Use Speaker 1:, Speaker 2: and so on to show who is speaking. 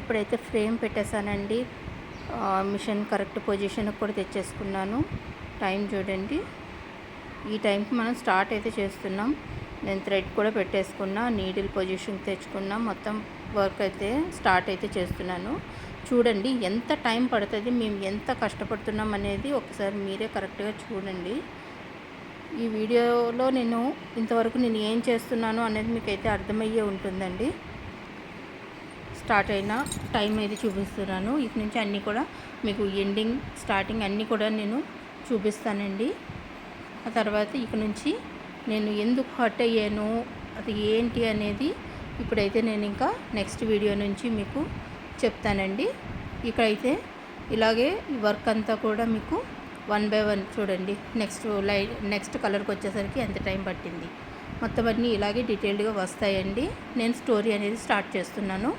Speaker 1: ఇప్పుడైతే ఫ్రేమ్ పెట్టేశానండి. Machine correct పొజిషన్కి కూడా తెచ్చేసుకున్నాను. టైం చూడండి. ఈ టైంకి మనం స్టార్ట్ అయితే చేస్తున్నాం. నేను థ్రెడ్ కూడా పెట్టేసుకున్నా నీడిల్ పొజిషన్ తెచ్చుకున్నా మొత్తం వర్క్ అయితే స్టార్ట్ అయితే చేస్తున్నాను. చూడండి ఎంత టైం పడుతుంది మేము ఎంత కష్టపడుతున్నాం అనేది ఒకసారి మీరే కరెక్ట్గా చూడండి. ఈ వీడియోలో నేను ఇంతవరకు నేను ఏం చేస్తున్నాను అనేది మీకైతే అర్థమయ్యే ఉంటుందండి. స్టార్ట్ అయిన టైం అయితే చూపిస్తున్నాను. ఇక నుంచి అన్నీ కూడా మీకు ఎండింగ్ స్టార్టింగ్ అన్నీ కూడా నేను చూపిస్తానండి. ఆ తర్వాత ఇక నుంచి నేను ఎందుకు హర్ట్ అయ్యాను అది ఏంటి అనేది ఇప్పుడైతే నేను ఇంకా నెక్స్ట్ వీడియో నుంచి మీకు చెప్తానండి. ఇక్కడైతే ఇలాగే ఈ వర్క్ అంతా కూడా మీకు వన్ బై వన్ చూడండి. నెక్స్ట్ లై నెక్స్ట్ కలర్కి వచ్చేసరికి ఎంత టైం పట్టింది. మొత్తం అన్నీ ఇలాగే డీటెయిల్డ్గా వస్తాయండి. నేను స్టోరీ అనేది స్టార్ట్ చేస్తున్నాను.